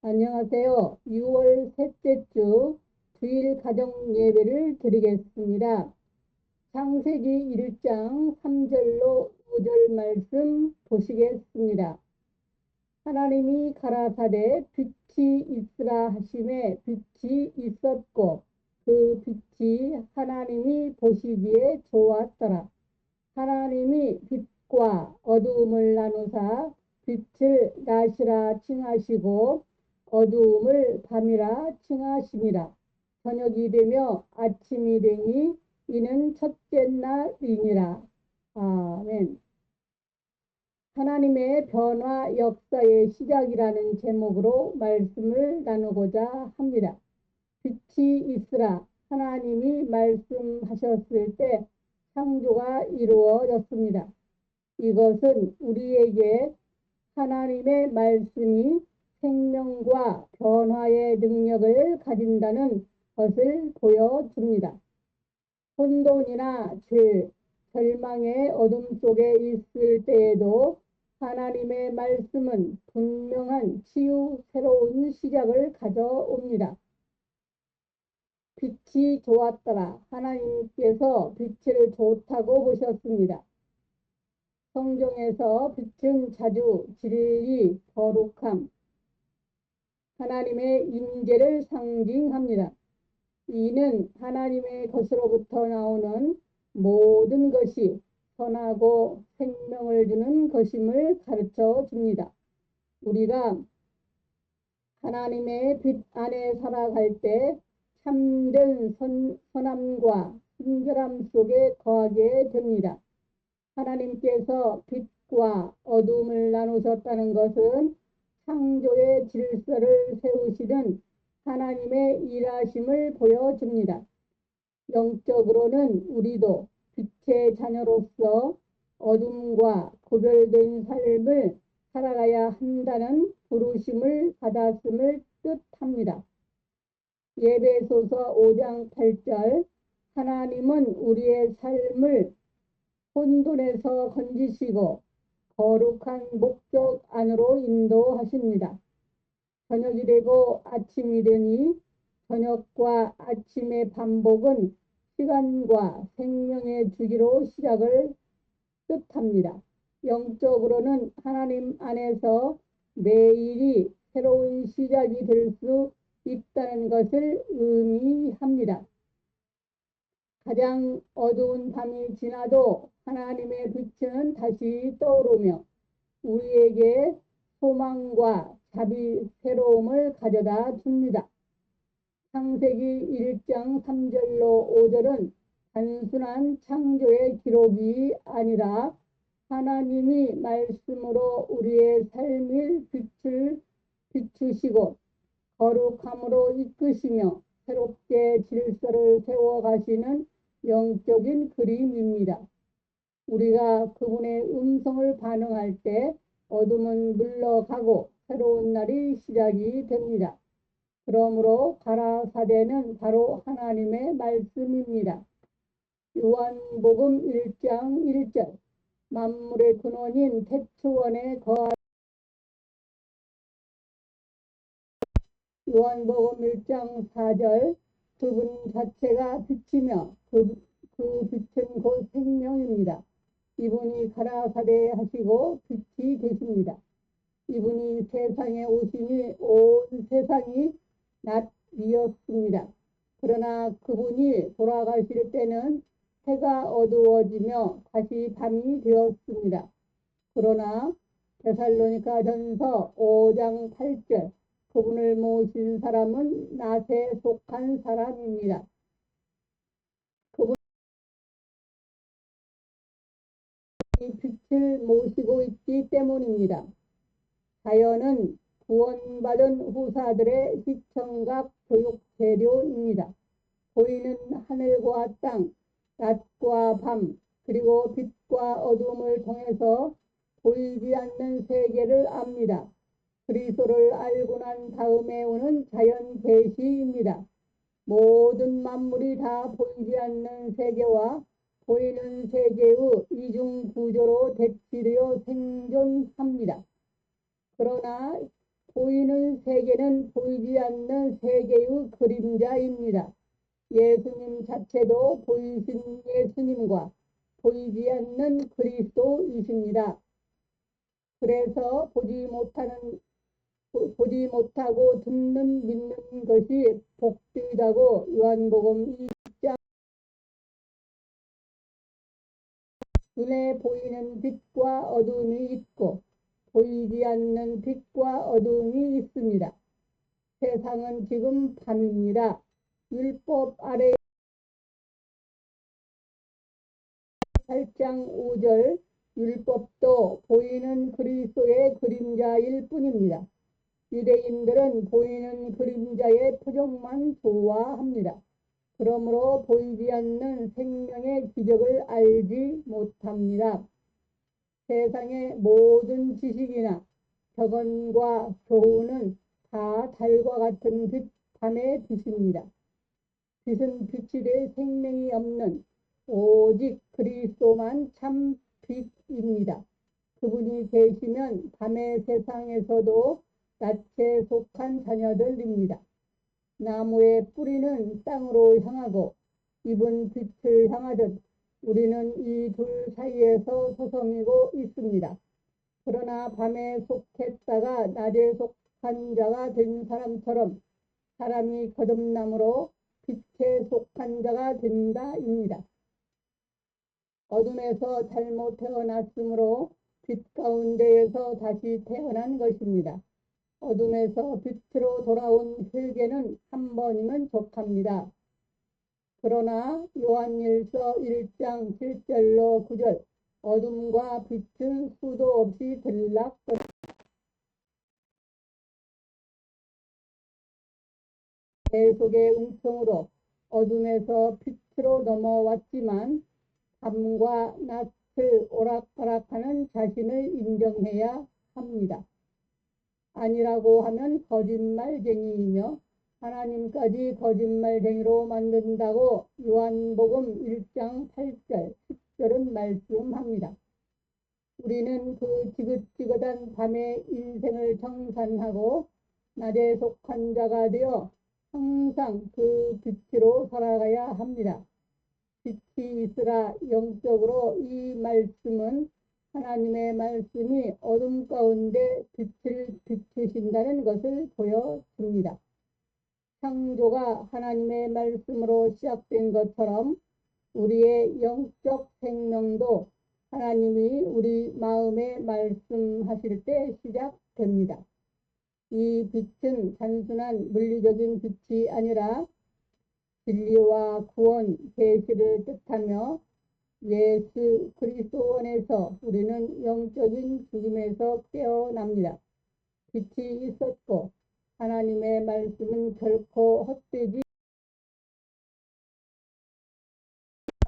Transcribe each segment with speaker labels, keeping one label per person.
Speaker 1: 안녕하세요. 6월 셋째 주 주일 가정 예배를 드리겠습니다. 창세기 1장 3절로 5절 말씀 보시겠습니다. 하나님이 가라사대 빛이 있으라 하심에 빛이 있었고 그 빛이 하나님이 보시기에 좋았더라. 하나님이 빛과 어두움을 나누사 빛을 낮이라 칭하시고 어두움을 밤이라 칭하심이라. 저녁이 되며 아침이 되니 이는 첫째 날이니라. 아멘. 하나님의 변화 역사의 시작이라는 제목으로 말씀을 나누고자 합니다. 빛이 있으라. 하나님이 말씀하셨을 때 창조가 이루어졌습니다. 이것은 우리에게 하나님의 말씀이 생명과 변화의 능력을 가진다는 것을 보여줍니다. 혼돈이나 죄, 절망의 어둠 속에 있을 때에도 하나님의 말씀은 분명한 치유, 새로운 시작을 가져옵니다. 빛이 좋았더라. 하나님께서 빛을 좋다고 보셨습니다. 성경에서 빛은 자주 진리, 거룩함, 하나님의 임재를 상징합니다. 이는 하나님의 것으로부터 나오는 모든 것이 선하고 생명을 주는 것임을 가르쳐 줍니다. 우리가 하나님의 빛 안에 살아갈 때 참된 선, 선함과 순결함 속에 거하게 됩니다. 하나님께서 빛과 어둠을 나누셨다는 것은 창조의 질서를 세우시는 하나님의 일하심을 보여줍니다. 영적으로는 우리도 빛의 자녀로서 어둠과 구별된 삶을 살아가야 한다는 부르심을 받았음을 뜻합니다. 예배소서 5장 8절 하나님은 우리의 삶을 혼돈에서 건지시고 거룩한 목적 안으로 인도하십니다. 저녁이 되고 아침이 되니 저녁과 아침의 반복은 시간과 생명의 주기로 시작을 뜻합니다. 영적으로는 하나님 안에서 매일이 새로운 시작이 될 수 있다는 것을 의미합니다. 가장 어두운 밤이 지나도 하나님의 빛은 다시 떠오르며 우리에게 소망과 자비 새로움을 가져다 줍니다. 창세기 1장 3절로 5절은 단순한 창조의 기록이 아니라 하나님이 말씀으로 우리의 삶을 빛을 비추시고 거룩함으로 이끄시며 새롭게 질서를 세워가시는 영적인 그림입니다. 우리가 그분의 음성을 반응할 때 어둠은 물러가고 새로운 날이 시작이 됩니다. 그러므로 가라사대는 바로 하나님의 말씀입니다. 요한복음 1장 1절 만물의 근원인 태초원에 거하 요한복음 1장 4절 그분 자체가 빛이며 그, 그 빛은 곧 생명입니다. 이분이 가라사대 하시고 빛이 되십니다. 이분이 세상에 오시니 온 세상이 낮이었습니다. 그러나 그분이 돌아가실 때는 해가 어두워지며 다시 밤이 되었습니다. 그러나 데살로니가 전서 5장 8절 그분을 모신 사람은 낮에 속한 사람입니다. 빛을 모시고 있기 때문입니다. 자연은 구원받은 후사들의 시청각 교육 재료입니다. 보이는 하늘과 땅, 낮과 밤, 그리고 빛과 어둠을 통해서 보이지 않는 세계를 압니다. 그리스도를 알고 난 다음에 오는 자연 계시입니다. 모든 만물이 다 보이지 않는 세계와 보이는 세계의 이중 구조로 대치되어 생존합니다. 그러나 보이는 세계는 보이지 않는 세계의 그림자입니다. 예수님 자체도 보이신 예수님과 보이지 않는 그리스도이십니다. 그래서 보지 못하는 보- 보지 못하고 듣는 믿는 것이 복되다고 요한복음 눈에 보이는 빛과 어둠이 있고 보이지 않는 빛과 어둠이 있습니다. 세상은 지금 밤입니다. 율법 아래 8장 5절 율법도 보이는 그리스도의 그림자일 뿐입니다. 유대인들은 보이는 그림자의 표정만 좋아합니다. 그러므로 보이지 않는 생명의 기적을 알지 못합니다. 세상의 모든 지식이나 격언과 교훈은 다 달과 같은 빛, 밤의 빛입니다. 빛은 빛이 될 생명이 없는 오직 그리스도만 참 빛입니다. 그분이 계시면 밤의 세상에서도 낮에 속한 자녀들입니다. 나무의 뿌리는 땅으로 향하고 잎은 빛을 향하듯 우리는 이 둘 사이에서 서성이고 있습니다. 그러나 밤에 속했다가 낮에 속한 자가 된 사람처럼 사람이 거듭남으로 빛에 속한 자가 된다입니다. 어둠에서 잘못 태어났으므로 빛 가운데에서 다시 태어난 것입니다. 어둠에서 빛으로 돌아온 혈계는 한 번이면 족합니다. 그러나 요한일서 1장 7절로 9절 어둠과 빛은 수도 없이 들락거립니다. 계속의 은총으로 어둠에서 빛으로 넘어왔지만 밤과 낮을 오락가락하는 자신을 인정해야 합니다. 아니라고 하면 거짓말쟁이이며 하나님까지 거짓말쟁이로 만든다고 요한복음 1장 8절, 10절은 말씀합니다. 우리는 그 지긋지긋한 밤의 인생을 청산하고 낮에 속한 자가 되어 항상 그 빛으로 살아가야 합니다. 빛이 있으라 영적으로 이 말씀은 하나님의 말씀이 어둠 가운데 빛을 비추신다는 것을 보여줍니다. 창조가 하나님의 말씀으로 시작된 것처럼 우리의 영적 생명도 하나님이 우리 마음에 말씀하실 때 시작됩니다. 이 빛은 단순한 물리적인 빛이 아니라 진리와 구원, 계시를 뜻하며 예수 그리스도 안에서 우리는 영적인 죽음에서 깨어납니다. 빛이 있었고 하나님의 말씀은 결코 헛되지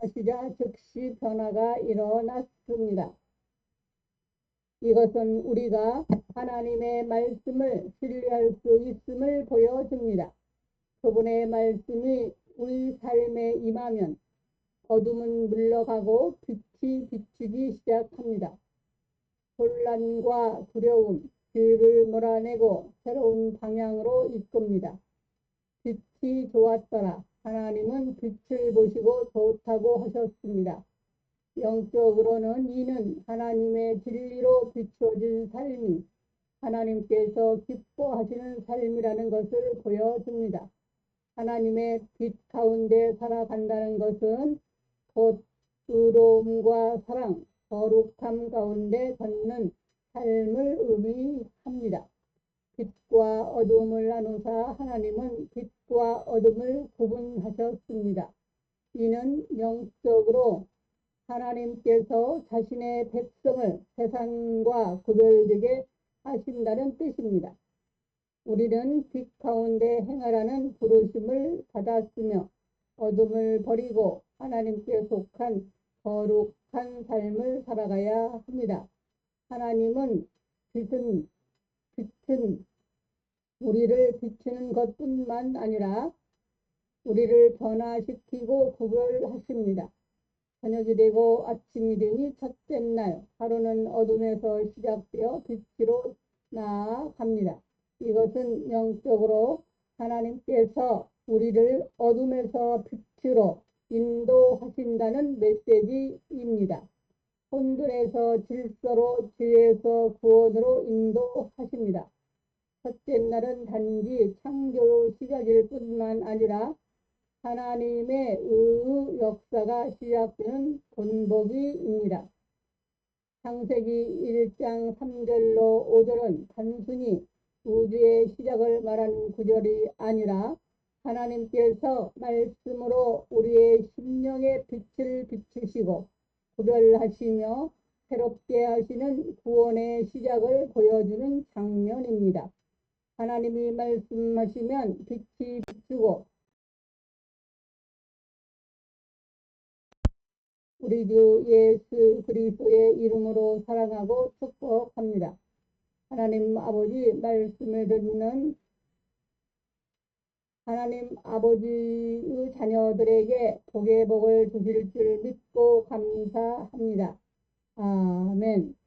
Speaker 1: 하시자 즉시 변화가 일어났습니다. 이것은 우리가 하나님의 말씀을 신뢰할 수 있음을 보여줍니다. 그분의 말씀이 우리 삶에 임하면 어둠은 물러가고 빛이 비추기 시작합니다. 혼란과 두려움, 길을 몰아내고 새로운 방향으로 이끕니다. 빛이 좋았더라. 하나님은 빛을 보시고 좋다고 하셨습니다. 영적으로는 이는 하나님의 진리로 비추어진 삶이 하나님께서 기뻐하시는 삶이라는 것을 보여줍니다. 하나님의 빛 가운데 살아간다는 것은 곧 의로움과 사랑, 거룩함 가운데 걷는 삶을 의미합니다. 빛과 어둠을 나누사 하나님은 빛과 어둠을 구분하셨습니다. 이는 영적으로 하나님께서 자신의 백성을 세상과 구별되게 하신다는 뜻입니다. 우리는 빛 가운데 행하라는 부르심을 받았으며 어둠을 버리고 하나님께 속한 거룩한 삶을 살아가야 합니다. 하나님은 빛은 빛은 우리를 비추는 것뿐만 아니라 우리를 변화시키고 구별하십니다. 저녁이 되고 아침이 되니 첫째 날 하루는 어둠에서 시작되어 빛으로 나아갑니다. 이것은 영적으로 하나님께서 우리를 어둠에서 빛으로 인도하신다는 메시지입니다. 혼돈에서 질서로 지혜에서 구원으로 인도하십니다. 첫째 날은 단지 창조 시작일 뿐만 아니라 하나님의 의의 역사가 시작되는 본보기입니다. 창세기 1장 3절로 5절은 단순히 우주의 시작을 말하는 구절이 아니라 하나님께서 말씀으로 우리의 심령의 빛을 비추시고 구별하시며 새롭게 하시는 구원의 시작을 보여주는 장면입니다. 하나님이 말씀하시면 빛이 비추고 우리 주 예수 그리스도의 이름으로 사랑하고 축복합니다. 하나님 아버지 말씀을 듣는 하나님 아버지의 자녀들에게 복의 복을 주실 줄 믿고 감사합니다. 아멘.